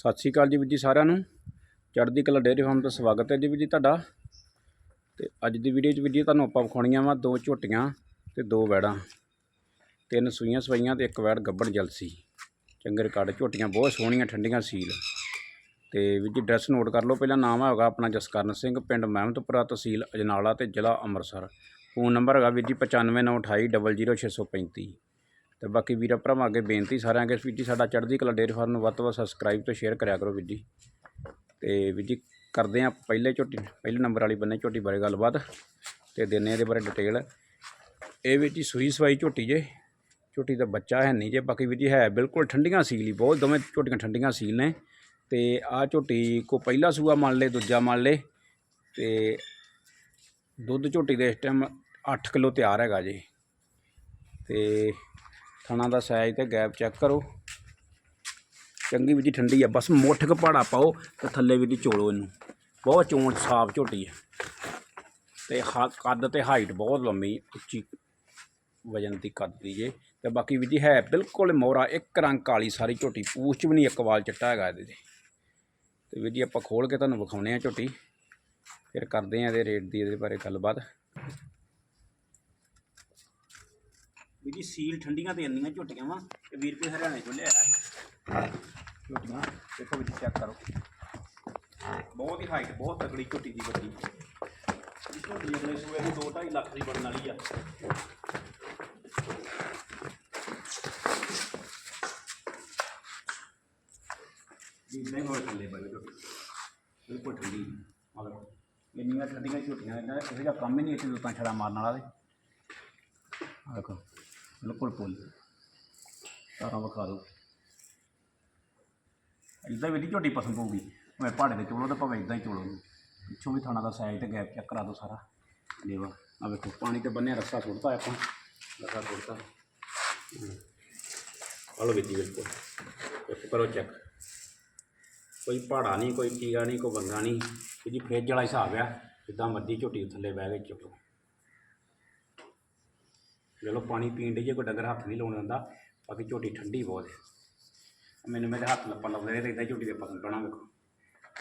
ਸਤਿ ਸ਼੍ਰੀ ਅਕਾਲ ਜੀ ਵੀਰ ਜੀ ਸਾਰਿਆਂ ਨੂੰ। ਚੜ੍ਹਦੀ ਕਲਾ ਡੇਅਰੀ ਫਾਰਮ ਤੋਂ ਸਵਾਗਤ ਹੈ ਜੀ ਵੀਰ ਜੀ ਤੁਹਾਡਾ। ਤੇ ਅੱਜ ਦੀ ਵੀਡੀਓ 'ਚ ਵੀਰ ਜੀ ਤੁਹਾਨੂੰ ਆਪਾਂ ਵਿਖਾਉਣੀਆਂ ਵਾ ਦੋ ਝੋਟੀਆਂ ਤੇ ਦੋ ਵੈੜਾਂ। ਤਿੰਨ ਸੂਈਆਂ ਸਵਾਈਆਂ ਤੇ ਇੱਕ ਵੈੜ ਗੱਬਣ ਜਲਸੀ। ਚੰਗੇ ਰਿਕਾਰਡ ਝੋਟੀਆਂ ਬਹੁਤ ਸੋਹਣੀਆਂ, ਠੰਡੀਆਂ ਸੀਲ। ਤੇ ਵੀਰ ਜੀ ਐਡਰੈਸ ਨੋਟ ਕਰ ਲਓ, ਪਹਿਲਾਂ ਨਾਮ ਹੈਗਾ ਆਪਣਾ ਜਸਕਰਨ ਸਿੰਘ, ਪਿੰਡ ਮਹਿਮਦਪੁਰਾ ਤਹਿਸੀਲ ਅਜਨਾਲਾ ਤੇ ਜ਼ਿਲ੍ਹਾ ਅੰਮ੍ਰਿਤਸਰ। ਫੋਨ ਨੰਬਰ ਹੈਗਾ ਵੀਰ ਜੀ 9598200635 ਤੇ ਬਾਕੀ ਵੀਰਾਂ ਭਰਾਵਾਂ ਅੱਗੇ ਬੇਨਤੀ ਸਾਰਿਆਂ ਅੱਗੇ ਵੀਰ ਜੀ ਸਾਡਾ ਚੜ੍ਹਦੀ ਕਲਾ ਡੇਅਰੀ ਫਾਰਮ ਨੂੰ ਵੱਧ ਤੋਂ ਵੱਧ ਸਬਸਕ੍ਰਾਈਬ ਤੇ ਸ਼ੇਅਰ ਕਰਿਆ ਕਰੋ ਵੀਰ ਜੀ। ਤੇ ਵੀਰ ਜੀ ਕਰਦੇ ਆ ਪਹਿਲੇ ਝੋਟੀ, ਪਹਿਲੇ ਨੰਬਰ ਵਾਲੀ ਬੰਨੇ ਝੋਟੀ ਬਾਰੇ ਗੱਲਬਾਤ ਤੇ ਦਿੰਨੇ ਇਹਦੇ ਬਾਰੇ ਡਿਟੇਲ ਇਹ ਵੀਰ ਜੀ ਸੂਈ ਸਵਾਈ ਝੋਟੀ ਜੇ, ਝੋਟੀ ਦਾ ਬੱਚਾ ਹੈ ਨਹੀਂ ਜੇ, ਬਾਕੀ ਵੀਰ ਜੀ ਹੈ ਬਿਲਕੁਲ ਠੰਡੀਆਂ ਸੀਲ ਹੀ, ਬਹੁਤ ਦੋਵੇਂ ਝੋਟੀਆਂ ਠੰਡੀਆਂ ਸੀਲ ਨੇ। ਤੇ ਆ ਝੋਟੀ ਕੋ ਪਹਿਲਾ ਸੂਆ ਮੰਨ ਲੇ ਦੂਜਾ ਮੰਨ ਲੇ ਤੇ ਦੁੱਧ ਝੋਟੀ ਦੇ ਇਸ ਟਾਈਮ 8 ਕਿਲੋ ਤਿਆਰ ਹੈਗਾ ਜੀ। ਤੇ ਥਣਾ ਦਾ ਸਾਈਜ਼ ਤੇ ਗੈਪ ਚੈੱਕ ਕਰੋ। ਚੰਗੀ ਵੀ ਜੀ ਠੰਡੀ ਆ, ਬਸ ਮੁੱਠ ਕ ਪਹਾੜਾ ਪਾਓ ਤੇ ਥੱਲੇ ਵੀ ਦੀ ਚੋਲੋ ਇਹਨੂੰ। ਬਹੁਤ ਚੋਣ ਸਾਫ਼ ਝੋਟੀ ਹੈ ਤੇ ਹਾ, ਕੱਦ ਤੇ ਹਾਈਟ ਬਹੁਤ ਲੰਮੀ, ਉੱਚੀ ਵਜਨ ਦੀ ਕੱਦ ਦੀ ਜੇ। ਤੇ ਬਾਕੀ ਵੀ ਜੀ ਹੈ ਬਿਲਕੁਲ ਮੋਹਰਾ, ਇੱਕ ਰੰਗ ਕਾਲੀ ਸਾਰੀ ਝੋਟੀ, ਪੂਛ 'ਚ ਵੀ ਨਹੀਂ ਇੱਕ ਵਾਲ ਚਿੱਟਾ ਹੈਗਾ ਇਹਦੇ 'ਤੇ। ਤੇ ਵੀ ਜੀ ਆਪਾਂ ਖੋਲ ਕੇ ਤੁਹਾਨੂੰ ਵਿਖਾਉਣੇ ਆ ਝੋਟੀ। ਫਿਰ ਕਰਦੇ ਆ ਇਹਦੇ ਰੇਟ ਦੀ ਇਹਦੇ ਬਾਰੇ ਗੱਲਬਾਤ। ਵੀ ਸੀਲ ਠੰਡੀਆਂ ਤੇ ਇੰਨੀਆਂ ਝੋਟੀਆਂ ਵਾ, ਤੇ ਵੀਰ ਰੁਪਏ ਹਰਿਆਣੇ ਚੋਂ ਲਿਆ ਝੋਟੀਆਂ, ਦੇਖੋ ਵੀ ਚੈੱਕ ਕਰੋ। ਬਹੁਤ ਹੀ ਹਾਈਟ ਬਹੁਤ ਤਕੜੀ ਝੋਟੀ ਦੀ ਬੱਚੀ ਇਹ ਝੋਟੀ ਅਗਲੇ ਸੂਏ ਦੀ 2.5 ਲੱਖ ਦੀ ਬਣਨ ਵਾਲੀ ਆ। ਨਹੀਂ ਹੋਏ ਥੱਲੇ ਬਈ ਝੋਟੀ। ਬਿਲਕੁਲ ਠੰਡੀ। ਆ ਇੰਨੀਆਂ ਠੰਡੀਆਂ ਝੋਟੀਆਂ, ਇਹਨਾਂ ਇਹੋ ਜਿਹਾ ਕੰਮ ਹੀ ਨਹੀਂ ਇੱਥੇ ਦੁੱਤਾਂ ਛੜਾ ਮਾਰਨ ਵਾਲਾ ਦੇ ਦੇਖੋ। ਬਿਲਕੁਲ ਪੁੱਲ ਤਾਰਾਂ ਵਿਖਾ ਦਿਓ। ਇਦਾਂ ਵੀ ਝੋਟੀ ਪਸੰਦ ਹੋਊਗੀ। ਭਾਵੇਂ ਪਹਾੜੇ ਦੇ ਚੋਲੋ ਤੇ ਭਾਵੇਂ ਇਦਾਂ ਹੀ ਚੋਲੋ। ਪਿੱਛੋਂ ਵੀ ਥਾਣਾ ਦਾ ਸਾਈਜ਼ ਤੇ ਗੈਪ ਚੈੱਕ ਕਰਾ ਦਿਓ ਸਾਰਾ। ਲੇਵਾ ਆ ਵੇਖੋ, ਪਾਣੀ ਤੇ ਬੰਨਿਆ ਰੱਸਾ ਸੁੱਟਤਾ ਆਪਾਂ। ਰੱਸਾ ਸੁੱਟਤਾ। ਹਲੋ ਵਿੱਚ ਬਿਲਕੁਲ। ਇੱਕ ਕਰੋ ਚੈੱਕ ਕੋਈ ਪਹਾੜਾ ਨਹੀਂ, ਕੋਈ ਟੀਗਾ ਨਹੀਂ, ਕੋਈ ਵੰਗਾ ਨਹੀਂ। ਇਹ ਜੀ ਫ੍ਰਿਜ ਵਾਲਾ ਹਿਸਾਬ ਆ। ਜਿੱਦਾਂ ਮਰਜ਼ੀ ਝੋਟੀ ਥੱਲੇ ਬਹਿ ਕੇ ਚੁੱਕੋ ਚਲੋ ਪਾਣੀ ਪੀਣ ਦੇ ਜੇ ਕੋਈ ਡੰਗਰ ਹੱਥ ਨਹੀਂ ਲਾਉਣ ਦਿੰਦਾ। ਬਾਕੀ ਝੋਟੀ ਠੰਡੀ ਬਹੁਤ ਹੈ ਮੈਨੂੰ ਮੇਰੇ ਹੱਥ ਲੱਪਣ ਲੱਗਦੇ ਰਹੇ ਤੇ ਝੋਟੀ ਦੇ ਪਸੰਦ ਪੈਣਾ ਵੇਖੋ।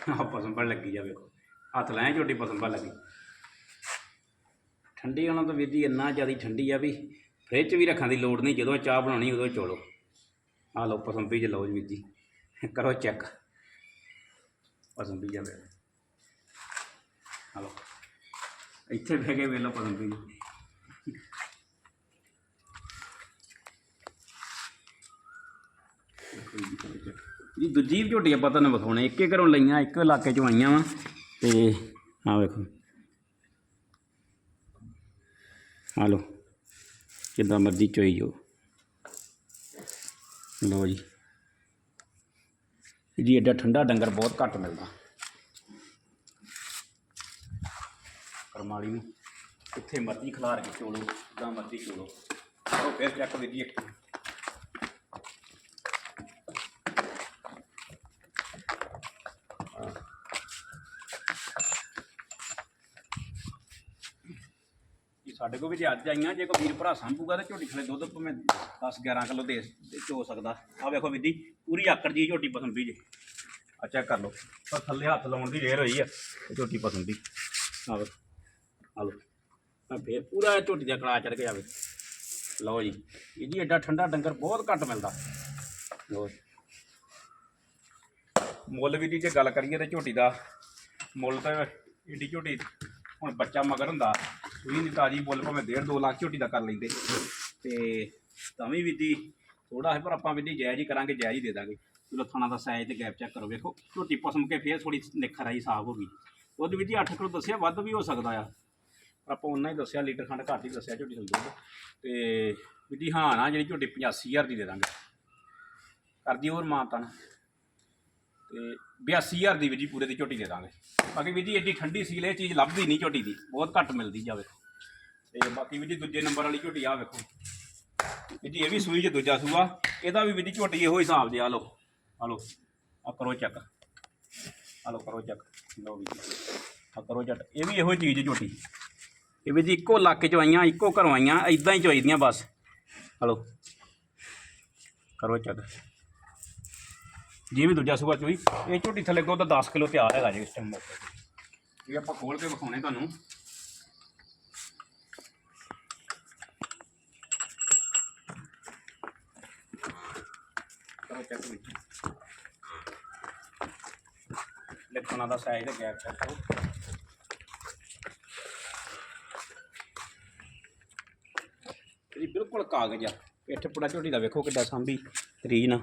ਆਹ ਪਸੰਦ ਪੜ ਲੱਗੀ ਜਾ ਵੇਖੋ। ਹੱਥ ਲਾਏ ਝੋਟੀ ਪਸੰਦ ਪੜ ਲੱਗੀ। ਠੰਡੀ ਉਹਨਾਂ ਤੋਂ ਵੀਰ ਜੀ ਇੰਨਾ ਜ਼ਿਆਦਾ ਠੰਡੀ ਆ ਵੀ ਫ੍ਰਿਜ 'ਚ ਵੀ ਰੱਖਣ ਦੀ ਲੋੜ ਨਹੀਂ, ਜਦੋਂ ਚਾਹ ਬਣਾਉਣੀ ਉਦੋਂ ਚੋਲੋ। ਆ ਲਓ, ਪਸੰਦੀ 'ਚ ਲਓ ਜੀ ਵੀਰ ਜੀ। ਕਰੋ ਚੈੱਕ। ਪਸੰਦੀ ਜਾਵੇ ਆ ਲਓ। ਇੱਥੇ ਬਹਿ ਕੇ ਵੇਖ ਲਓ ਪਸੰਦੀ ਜੀ ਦੂਜੀ ਵੀ ਝੋਟੀ ਆਪਾਂ ਤੁਹਾਨੂੰ ਵਿਖਾਉਣੇ ਇੱਕੇ ਘਰੋਂ ਲਈਆਂ, ਇੱਕ ਇਲਾਕੇ ਚੋਂ ਆਈਆਂ ਵਾ। ਤੇ ਆ ਵੇਖੋ। ਆ ਲਓ ਕਿੱਦਾਂ ਮਰਜ਼ੀ ਚੋਈ ਜੋ ਲਓ ਜੀ। ਜੀ ਐਡਾ ਠੰਡਾ ਡੰਗਰ ਬਹੁਤ ਘੱਟ ਮਿਲਦਾ। ਕਰਮਾਲੀ ਨੂੰ ਕਿੱਥੇ ਮਰਜ਼ੀ ਖਿਲਾਰ ਕੇ ਚੋਲੋ ਜਿੱਦਾਂ ਮਰਜ਼ੀ ਚੋਲੋ ਉਹ ਫਿਰ ਚੱਕ ਵੀਰ ਜੀ ਇੱਕ ਸਾਡੇ ਕੋਲ ਵੀ ਜੇ ਅੱਜ ਆਈਆਂ, ਜੇ ਕੋਈ ਵੀਰ ਭਰਾ ਸੰਭੂਗਾ ਤਾਂ ਝੋਟੀ ਥਲੇ ਦੁੱਧ ਭਾਵੇਂ 10 11 ਕਿਲੋ ਦੇ ਚੋ ਸਕਦਾ। ਆ ਵੇਖੋ ਵੀਰ ਪੂਰੀ ਆਕੜ ਜੀ ਝੋਟੀ ਪਸੰਦੀ ਜੇ। ਆ ਚੈੱਕ ਕਰ ਲਓ। ਪਰ ਥੱਲੇ ਹੱਥ ਲਾਉਣ ਦੀ ਢੇਰ ਹੋਈ ਆ ਝੋਟੀ ਪਸੰਦੀ। ਆ ਵੇ ਆ ਲਓ। ਆ ਫੇਰ ਪੂਰਾ ਝੋਟੀ ਦਾ ਕੜਾ ਚੜ ਕੇ ਜਾਵੇ ਲਓ ਜੀ ਇਹ ਜੀ ਐਡਾ ਠੰਡਾ ਡੰਗਰ ਬਹੁਤ ਘੱਟ ਮਿਲਦਾ। ਲਓ ਮੁੱਲ ਵੀ ਦੀ ਜੇ ਗੱਲ ਕਰੀਏ ਤਾਂ ਝੋਟੀ ਦਾ ਮੁੱਲ ਤਾਂ ਏਡੀ ਝੋਟੀ, ਹੁਣ ਬੱਚਾ ਮਗਰ ਹੁੰਦਾ। ਸੂਈ ਨਹੀਂ ਤਾਜੀ ਮੁੱਲ ਭਾਵੇਂ 1.5 2 ਲੱਖ ਝੋਟੀ ਦਾ ਕਰ ਲੈਂਦੇ ਤੇ ਤਾਂ ਵੀ ਵਿਧੀ ਥੋੜਾ ਹੈ, ਪਰ ਆਪਾਂ ਵਿਧੀ ਜਾਇਜ਼ ਹੀ ਕਰਾਂਗੇ, ਜਾਇਜ਼ ਹੀ ਦੇ ਦਾਂਗੇ। ਚਲੋ ਥਾਣਾ ਦਾ ਸਾਈਜ਼ ਤੇ ਗੈਪ ਚੈੱਕ ਕਰੋ, ਵੇਖੋ। ਝੋਟੀ ਪਸਮ ਕੇ ਫੇਰ ਥੋੜੀ ਨਿਖਰ ਆਈ, ਸਾਫ਼ ਹੋ ਗਈ। ਉਹਦੇ ਵਿੱਚ 8 ਕਿਲੋ ਦੱਸਿਆ, ਵੱਧ ਵੀ ਹੋ ਸਕਦਾ ਆ। ਪਰ ਆਪਾਂ ਉਹਨਾਂ ਹੀ ਦੱਸਿਆ, ਲੀਟਰ ਖੰਡ ਘੱਟ ਹੀ ਦੱਸਿਆ ਝੋਟੀ ਸੰਦੂਕ ਤੇ। ਵਿਧੀ ਹਾਂ ਨਾ, ਜਿਹੜੀ ਝੋਟੀ 85000 ਦੀ ਦੇ ਦਾਂਗੇ। ਕਰਦੀ ਹੋਰ ਮਾਨਤਾ ਤਾਂ ਤੇ 82000 ਦੀ ਵੀ ਜੀ ਪੂਰੇ ਦੀ ਝੋਟੀ ਦੇ ਦਾਂਗੇ। ਬਾਕੀ ਵੀ ਜੀ ਐਡੀ ਠੰਡੀ ਸੀਲ, ਇਹ ਚੀਜ਼ ਲੱਭਦੀ ਨਹੀਂ ਝੋਟੀ ਦੀ, ਬਹੁਤ ਘੱਟ ਮਿਲਦੀ ਜਾਵੇ ਤੇ ਬਾਕੀ ਵੀ ਜੀ ਦੂਜੇ ਨੰਬਰ ਵਾਲੀ ਝੋਟੀ ਆ ਵੇਖੋ। ਵੀ ਜੀ ਇਹ ਵੀ ਸੂਈ ਚ ਦੂਜਾ ਸੂਆ, ਇਹਦਾ ਵੀ ਵੀ ਜੀ ਝੋਟੀ ਇਹੋ ਹਿਸਾਬ ਦੇ ਆ ਲਓ ਆ ਲਓ ਆ ਕਰੋ ਚੱਕ। ਆ ਲਓ, ਕਰੋ ਚੱਕ, ਲਓ ਵੀ ਆ ਕਰੋ ਚੈੱਕ, ਇਹ ਵੀ ਇਹੋ ਚੀਜ਼ ਝੋਟੀ। ਇਹ ਵੀ ਜੀ ਇੱਕੋ ਇਲਾਕੇ 'ਚ ਆਈਆਂ, ਇੱਕੋ ਘਰੋਂ ਆਈਆਂ ਇਦਾਂ ਹੀ ਚੋਈਦੀਆਂ ਬਸ। ਹਲੋ ਕਰੋ ਚੱਕ। ਜੇ ਵੀ ਦੂਜਾ ਸੂਆ ਚੋਈ। ਇਹ ਝੋਟੀ ਥੱਲੇ ਦੁੱਧ 10 ਕਿਲੋ ਤਿਆਰ ਹੈਗਾ ਜੀ ਇਸ ਟਾਈਮ ਮੌਕੇ ਤੇ ਇਹ ਆਪਾਂ ਖੋਲ ਕੇ ਵਿਖਾਉਣੇ ਤੁਹਾਨੂੰ। ਕਰੋ ਚੈੱਕ ਵਿੱਚ ਲਿਖਣਾ ਦਾ ਸਾਈਜ਼ ਤੇ ਗੈਪ ਚੈੱਕ ਕਰੋ। ਇਹ ਬਿਲਕੁਲ ਕਾਗਜ਼ ਆ। ਪਿੱਠ ਪੁੜਾ ਝੋਟੀ ਦਾ ਵੇਖੋ ਕਿੱਡਾ ਸਾਂਭੀ। ਤਰੀਨ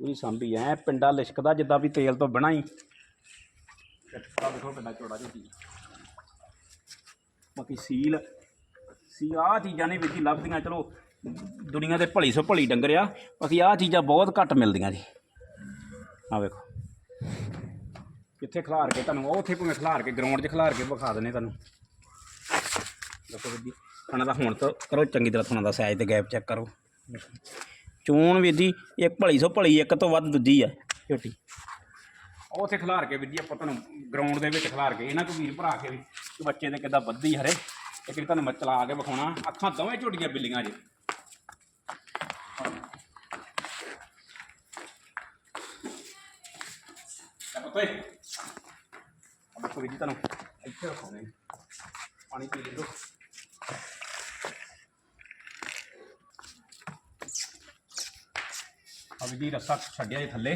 ਪੂਰੀ ਸਾਂਭੀ ਐ। ਪਿੰਡਾ ਲਿਸ਼ਕਦਾ ਜਿੱਦਾਂ ਵੀ ਤੇਲ ਤੋਂ ਬਿਨਾਂ ਹੀ ਪਿੱਠ ਪੁੜਾ ਵੇਖੋ ਚੌੜਾ ਝੋਟੀ ਬਾਕੀ ਸੀਲ। ਸੀ ਆਹ ਚੀਜ਼ਾਂ ਨਹੀਂ ਵਿੱਚ ਲੱਭਦੀਆਂ, ਚਲੋ ਦੁਨੀਆ ਦੇ ਭਲੀ ਸੋ ਭਲੀ ਡੰਗਰ ਆ। ਬਾਕੀ ਆਹ ਚੀਜ਼ਾਂ ਬਹੁਤ ਘੱਟ ਮਿਲਦੀਆਂ ਜੀ। ਆ ਵੇਖੋ। ਕਿੱਥੇ ਖਿਲਾਰ ਕੇ ਤੁਹਾਨੂੰ ਉਹ ਉੱਥੇ ਭਾਵੇਂ ਖਿਲਾਰ ਕੇ ਗਰਾਊਂਡ 'ਚ ਖਿਲਾਰ ਕੇ ਵਿਖਾ ਦਿੰਦੇ ਤੁਹਾਨੂੰ। ਦੇਖੋ ਵੀਰ ਜੀ, ਥਣਾ ਦਾ ਹੁਣ ਤੋਂ ਕਰੋ, ਚੰਗੀ ਤਰ੍ਹਾਂ ਤੁਹਾਨੂੰ ਦਾ ਸਾਈਜ਼ ਤੇ ਗੈਪ ਚੈੱਕ ਕਰੋ। ਚੂਣ ਵੀਰ ਜੀ ਇੱਕ ਭਲੀ ਸੋ ਭਲੀ, ਇੱਕ ਤੋਂ ਵੱਧ ਦੂਜੀ ਆ, ਝੋਟੀ। ਉਹ ਉੱਥੇ ਖਿਲਾਰ ਕੇ ਵੀਰ ਜੀ, ਆਪਾਂ ਤੁਹਾਨੂੰ ਗਰਾਊਂਡ ਦੇ ਵਿੱਚ ਖਿਲਾਰ ਕੇ, ਇਹਨਾਂ ਕੋ ਵੀਰ ਭਰਾ ਕੇ ਵੀ, ਕਿ ਬੱਚੇ ਦੇ ਕਿੱਦਾਂ ਵੱਧਦੀ ਹਰੇ। ਇੱਕ ਵਾਰੀ ਤੁਹਾਨੂੰ ਮੈਂ ਚਲਾ ਕੇ ਵਿਖਾਉਣਾ, ਅੱਖਾਂ ਦੋਵੇਂ ਝੋਟੀਆਂ ਬਿੱਲੀਆਂ ਜੀ। ਤਾਂ ਪਤਾ ਹੈ ਜੀ, ਤੁਹਾਨੂੰ ਇੱਥੇ ਰੱਖਾਉਣੇ। ਪਾਣੀ ਪੀ ਲਓ ਵੀਰ ਜੀ ਰੱਸਾ ਛੱਡਿਆ ਜੇ ਥੱਲੇ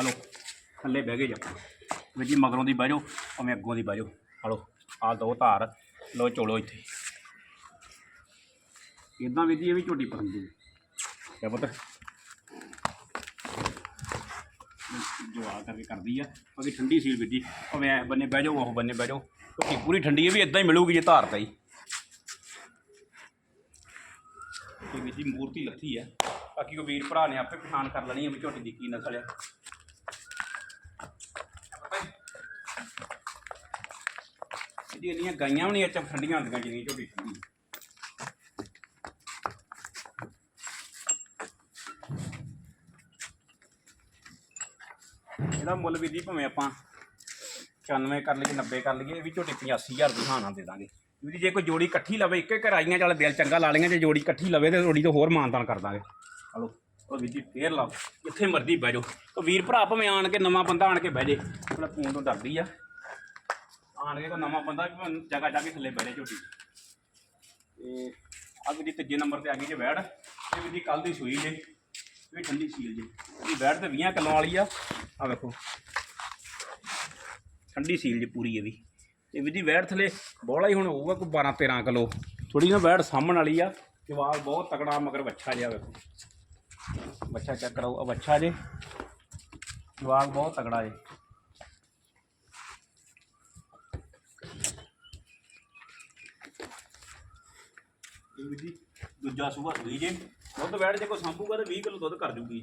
ਹਲੋ ਥੱਲੇ ਬਹਿ ਗਏ ਜੀ ਆਪਾਂ। ਵੀ ਜੀ ਮਗਰੋਂ ਦੀ ਬਹਿ ਜਾਓ, ਭਾਵੇਂ ਅੱਗੋਂ ਦੀ ਬਹਿ ਜਾਓ। ਹਲੋ ਆ ਦੋ ਧਾਰ ਲੋ ਚੋਲੋ ਇੱਥੇ। ਇਦਾਂ ਵੀ ਜੀ ਇਹ ਵੀ ਝੋਟੀ ਪਸੰਦ ਦੀ ਕਿਆ ਪਤਾ। ਜੋ ਆ ਕਰਕੇ ਕਰਦੀ ਆ। ਬਾਕੀ ਠੰਡੀ ਸੀਲ ਵੀਰ ਜੀ। ਭਾਵੇਂ ਐ ਬੰਨੇ ਬਹਿ ਜਾਓ, ਉਹ ਬੰਨੇ ਬਹਿ ਜਾਓ। ਝੋਟੀ ਪੂਰੀ ਠੰਡੀ ਇਹ ਵੀ ਇਦਾਂ ਹੀ ਮਿਲੂਗੀ ਜੇ ਧਾਰ ਤਾਂ ਹੀ। ਇਹ ਵੀਰ ਜੀ ਮੂਰਤੀ ਲੱਥੀ ਹੈ ਬਾਕੀ ਕੋ ਵੀਰ ਭਰਾ ਨੇ ਆਪੇ ਪਛਾਣ ਕਰ ਲੈਣੀ ਹੈ ਵੀ ਝੋਟੀ ਦੀ ਕੀ ਨਸਲ ਹੈ ਇਹਦੀ ਇਹਦੀਆਂ ਗਾਈਆਂ ਵੀ ਨਹੀਂ ਅੱਛਾ ਠੰਡੀਆਂ ਹੁੰਦੀਆਂ ਜਿੰਨੀ ਝੋਟੀ ਠੰਡੀ ਇਹਦਾ ਮੁੱਲ ਵੀ ਦੀ ਭਾਵੇਂ ਆਪਾਂ 95 ਕਰ ਲਈਏ 90 ਕਰ ਲਈਏ, ਇਹ ਵੀ ਝੋਟੀ 85000 ਦੀ ਹਾਨਾ ਦੇ ਦਾਂਗੇ। ਵੀ ਜੇ ਕੋਈ ਜੋੜੀ ਇਕੱਠੀ ਲਵੇ, ਇੱਕ ਘਰ ਆਈਆਂ ਚੱਲ ਦਿਲ ਚੰਗਾ ਲਾ ਲਈਆਂ, ਜੇ ਜੋੜੀ ਇਕੱਠੀ ਲਵੇ ਤੇ ਜੋੜੀ ਤੋਂ ਹੋਰ ਮਾਨਤਾਨ ਕਰ ਦਾਂਗੇ। ਹਲੋ ਉਹ ਵੀਰ ਜੀ, ਫੇਰ ਲਾਓ। ਜਿੱਥੇ ਮਰਜ਼ੀ ਬਹਿ ਜਾਓ। ਉਹ ਵੀਰ ਭਰਾ ਭਾਵੇਂ ਆਣ ਕੇ ਨਵਾਂ ਬੰਦਾ ਆਣ ਕੇ ਬਹਿ ਜੇ ਥੋੜਾ ਫੋਨ ਤੋਂ ਡਰਦੀ ਆ। ਆਣ ਕੇ ਕੋਈ ਨਵਾਂ ਬੰਦਾ ਵੀ ਜਗ੍ਹਾ ਜਾ ਕੇ ਥੱਲੇ ਬਹਿ ਜਾ ਝੋਟੀ ਤੇ ਆ ਵੀ ਤੀਜੇ ਨੰਬਰ ਤੇ ਆ ਗਈ ਜੇ ਵੈੜ ਇਹ ਵੀਰ ਜੀ ਕੱਲ ਦੀ ਸੂਈ ਜੇ, ਇਹ ਵੀ ਠੰਡੀ ਸੀਲ ਜੇ। ਇਹਦੀ ਵੈੜ ਤੇ 20 ਕਿਲੋ ਵਾਲੀ ਆ। ਆ ਵੇਖੋ। ਠੰਡੀ ਸੀਲ ਜੀ ਪੂਰੀ ਇਹ ਵੀ। ਤੇ ਵੀਰ ਜੀ ਵੈੜ ਥਲੇ ਬੋਲਾ ਹੀ ਹੁਣ ਹੋਊਗਾ ਕੋਈ 12 13 ਕਿਲੋ। ਥੋੜੀ ਨਾ ਵੈੜ ਸਾਹਮਣ ਵਾਲੀ ਆ। ਜਵਾਬ ਬਹੁਤ ਤਕੜਾ ਮਗਰ ਬੱਚਾ ਜਿਹਾ ਵੇਖੋ। ਬੱਚਾ ਚੈੱਕ ਕਰਾਓ ਆ ਬੱਚਾ ਜੇ ਜਵਾਬ ਬਹੁਤ ਤਕੜਾ ਜੇ। ਇਹ ਵੀ ਜੀ, ਦੂਜਾ ਸੂਆ ਸੂਈ ਜੇ। ਦੁੱਧ ਵੈੜ ਜੇ, ਕੋਈ ਸੰਭੂਗਾ ਤੇ 20 ਕਿਲੋ ਦੁੱਧ ਕਰ ਜੂਗੀ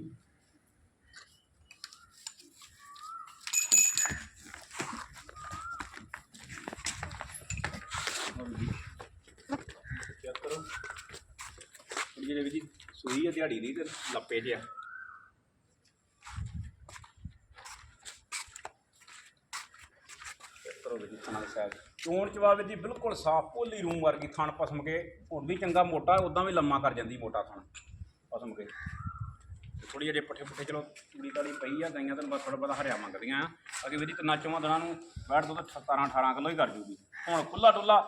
ਚੈੱਕ ਕਰੋ ਜਿਹੜੇ ਵੀ ਜੀ ਸੂਈ ਆ ਦਿਹਾੜੀ ਦੀ ਤੇ ਲੱਪੇ ਜਿਆ ਚੋਣ ਚਵਾਵੇ ਦੀ ਬਿਲਕੁਲ ਸਾਫ਼ ਭੋਲੀ ਰੂਮ ਵਰਗੀ ਥਣ ਪਸਮ ਕੇ ਹੁਣ ਵੀ ਚੰਗਾ ਮੋਟਾ ਉਦਾਂ ਵੀ ਲੰਮਾ ਕਰ ਜਾਂਦੀ ਮੋਟਾ ਥਣ ਪਸਮ ਕੇ। ਥੋੜੀ ਜਿਹੀ ਪੱਠੇ ਪੁੱਠੇ ਚਲੋ ਤੂੜੀ ਤਾੜੀ ਪਈ ਆ ਗਾਈਆਂ ਤੈਨੂੰ ਬਸ ਥੋੜਾ ਬਹੁਤਾ ਹਰਿਆ ਮੰਗਦੀਆਂ। ਆ ਅਗੇ ਵੀ ਜੀ ਤਿੰਨਾਂ ਚੋਵਾਂ ਦਿਨਾਂ ਨੂੰ ਬੈਠ ਦੋ ਤਾਂ 17 18 ਕਿਲੋ ਹੀ ਕਰ ਜੂਗੀ। ਹੁਣ ਖੁੱਲਾ ਡੁੱਲਾ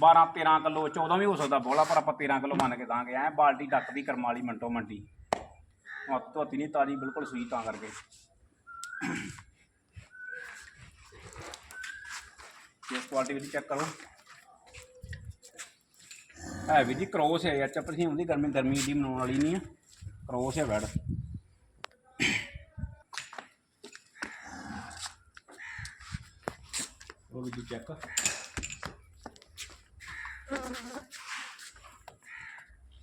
12 13 ਕਿਲੋ 14 ਵੀ ਹੋ ਸਕਦਾ ਬੋਲਾ, ਪਰ ਆਪਾਂ 13 ਕਿਲੋ ਮੰਨ ਕੇ ਦਾਂਗੇ, ਐ ਬਾਲਟੀ ਡੱਕ ਦੀ ਵਾਲੀ ਮਿੰਟੋ ਮਿੰਟੀ। ਹੱਥ ਧੋਤੀ ਨਹੀਂ, ਤਾਜੀ ਬਿਲਕੁਲ ਸੂਈ ਤਾਂ ਕਰਕੇ। ਇਸ ਕੁਆਲਿਟੀ ਵਿੱਚ ਚੈੱਕ ਕਰੋ। ਹੈ ਵੀ ਜੀ ਕ੍ਰੋਸ ਹੈ ਯਾਰ, ਚੱਪਲ ਸੀ ਹੁੰਦੀ ਗਰਮੀ ਗਰਮੀ ਦੀ ਬਣਾਉਣ ਵਾਲੀ ਨਹੀਂ ਆ। ਕ੍ਰੋਸ ਹੈ ਵੈੜ ਉਹ ਵੀ ਜੀ ਚੈੱਕ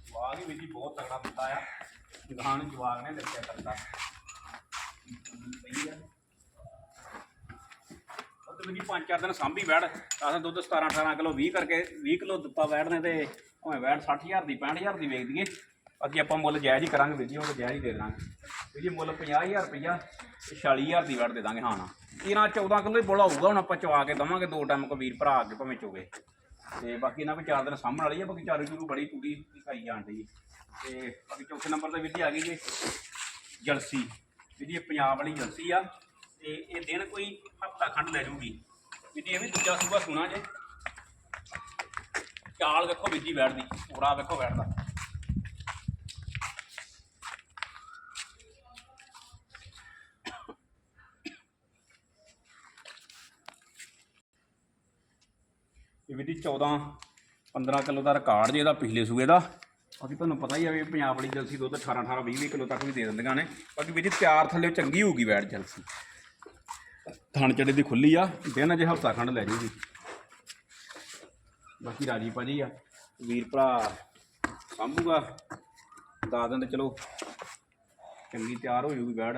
ਜਵਾਗ ਹੀ ਵੀ ਬਹੁਤ ਤਗੜਾ ਦਿੱਤਾ ਆ। ਗਾਣ ਜਵਾਗ ਨੇ ਦੱਸਿਆ ਕਰਦਾ ਸਹੀ ਆ। ਉਹ ਤੇ ਵੀ ਪੰਜ ਚਾਰ ਦਿਨ ਸਾਂਭੀ ਵੈੜ ਤਾਂ ਦੁੱਧ 17 18 ਕਿਲੋ 20 ਕਰਕੇ 20 ਕਿਲੋ ਦਿੱਤਾ ਵੈੜ ਨੇ ਤੇ ਭਾਵੇਂ ਵੈੜ 60000 ਦੀ 65000 ਦੀ ਵੇਚ ਦਈਏ। ਬਾਕੀ ਆਪਾਂ ਮੁੱਲ ਜਾਇਜ਼ ਹੀ ਕਰਾਂਗੇ ਵੀਰ ਜੀ, ਉਹ ਜਾਇਜ਼ ਹੀ ਦੇ ਦਾਂਗੇ। ਵੀਰ ਜੀ ਮੁੱਲ 50000 ਰੁਪਈਆ ਤੇ 46000 ਦੀ ਵੈੜ ਦੇ ਦਾਂਗੇ, ਹਾਂ ਨਾ। 13 14 ਕਿਲੋ ਹੀ ਬੋਲਾ ਹੋਊਗਾ, ਹੁਣ ਆਪਾਂ ਚਵਾ ਕੇ ਦਵਾਂਗੇ, ਦੋ ਟਾਈਮ ਕੋ ਵੀਰ ਭਰਾ ਅੱਗੇ ਭਾਵੇਂ ਚੋਗੇ ਤੇ ਬਾਕੀ ਇਹਨਾਂ ਵੀ ਚਾਰ ਦਿਨ ਸਾਹਮਣ ਵਾਲੀ ਆ, ਬਾਕੀ ਚਾਰੂ ਚੂਰੂ ਬੜੀ ਪੂਰੀ ਦਿਖਾਈ ਜਾਣ ਡਈ। ਤੇ ਬਾਕੀ ਚੌਥੇ ਨੰਬਰ ਤੇ ਵੀਰ ਜੀ ਆ ਗਈ ਜੀ, ਜਲਸੀ। ਵੀ ਜੀ ਇਹ ਪੰਜਾਬ ਵਾਲੀ ਜਲਸੀ ਆ, ਤੇ ਇਹ ਦਿਨ ਕੋਈ ਹਫਤਾ ਖੰਡ ਲੈ ਜੂਗੀ। ਵੀ ਜੀ ਇਹ ਵੀ ਦੂਜਾ ਸੂਬਾ ਸੁਣਾ ਜੇ। ਚਾਲ ਵੇਖੋ ਬੀਜੀ ਬੈਠਦੀ, ਪੂਰਾ ਵੇਖੋ ਬੈਠਦਾ। ਇਹ ਵੀ ਜੀ 14 15 ਕਿਲੋ ਦਾ ਰਿਕਾਰਡ ਜੇ ਇਹਦਾ ਪਿਛਲੇ ਸੂਏ ਦਾ। ਬਾਕੀ ਤੁਹਾਨੂੰ ਪਤਾ ਹੀ ਆ ਵੀ ਪੰਜਾਬ ਵਾਲੀ ਜਲਸੀ ਦੁੱਧ 18 18 20 20 ਕਿਲੋ ਤੱਕ ਵੀ ਦੇ ਦਿੰਦੀਆਂ ਨੇ। ਬਾਕੀ ਵੀ ਜੀ ਤਿਆਰ ਥੱਲੇ ਚੰਗੀ ਹੋਊਗੀ ਵੈਟ ਜਲਸੀ। ਥਣ ਚੜੇ ਦੀ ਖੁੱਲੀ ਆ, ਦਿਨ ਅਜੇ ਹਫਤਾ ਖੰਡ ਲੈ ਜੂਗੀ। ਬਾਕੀ ਰਾਜੀ ਭਾਜੀ ਆ, ਵੀਰ ਭਰਾ ਸਾਂਭੂਗਾ। ਦੱਸ ਦਿੰਦੇ ਚਲੋ, ਚੰਗੀ ਤਿਆਰ ਹੋ ਜੂਗੀ ਵੈੜ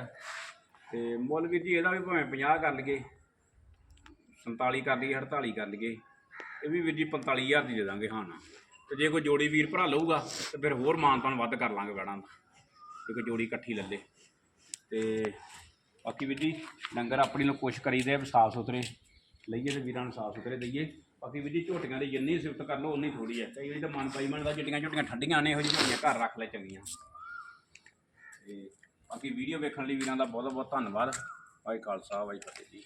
ਤੇ ਮੁੱਲ ਵੀਰ ਜੀ ਇਹਦਾ ਵੀ ਭਾਵੇਂ 50 ਕਰ ਲਈਏ 47 ਕਰ ਲਈਏ 48 ਕਰ ਲਈਏ। ਇਹ ਵੀ ਵੀਰ ਜੀ 45000 ਦੀ ਦੇ ਦਾਂਗੇ, ਹਾਂ ਨਾ। ਤੇ ਜੇ ਕੋਈ ਜੋੜੀ ਵੀਰ ਭਰਾ ਲਊਗਾ, ਤੇ ਫਿਰ ਹੋਰ ਮਾਨਤਾਨ ਵੱਧ ਕਰ ਲਾਂਗੇ ਵੈੜਾਂ ਦਾ। ਜੇ ਕੋਈ ਜੋੜੀ ਇਕੱਠੀ ਲੈ ਲੇ ਤੇ ਬਾਕੀ ਵੀਰ ਜੀ, ਡੰਗਰ ਆਪਣੀ ਨੂੰ ਕੋਸ਼ਿਸ਼ ਕਰੀਦੇ ਆ ਸਾਫ਼ ਸੁਥਰੇ ਲਈਏ ਤੇ ਵੀਰਾਂ ਨੂੰ ਸਾਫ਼ ਸੁਥਰੇ ਦਈਏ। ਬਾਕੀ ਵੀਰ ਜੀ, ਝੋਟੀਆਂ ਦੀ ਜਿੰਨੀ ਸਿਫਤ ਕਰ ਲਓ ਉਨੀ ਥੋੜੀ ਹੈ ਕਈ ਵਾਰੀ ਤਾਂ ਮਨ ਪਾਈ ਮੰਨਦਾ ਦਾ ਝੋਟੀਆਂ ਠੰਡੀਆਂ ਨੇ, ਇਹੋ ਜਿਹੀਆਂ ਝੋਟੀਆਂ ਘਰ ਰੱਖ ਲੈ ਚੰਗੀਆਂ। ਤੇ ਬਾਕੀ ਵੀਡੀਓ ਵੇਖਣ ਲਈ ਵੀਰਾਂ ਦਾ ਬਹੁਤ ਬਹੁਤ ਧੰਨਵਾਦ ਵਾਹਿ ਖਾਲਸਾ ਵਾਹਿ ਫਤਿਹ ਜੀ।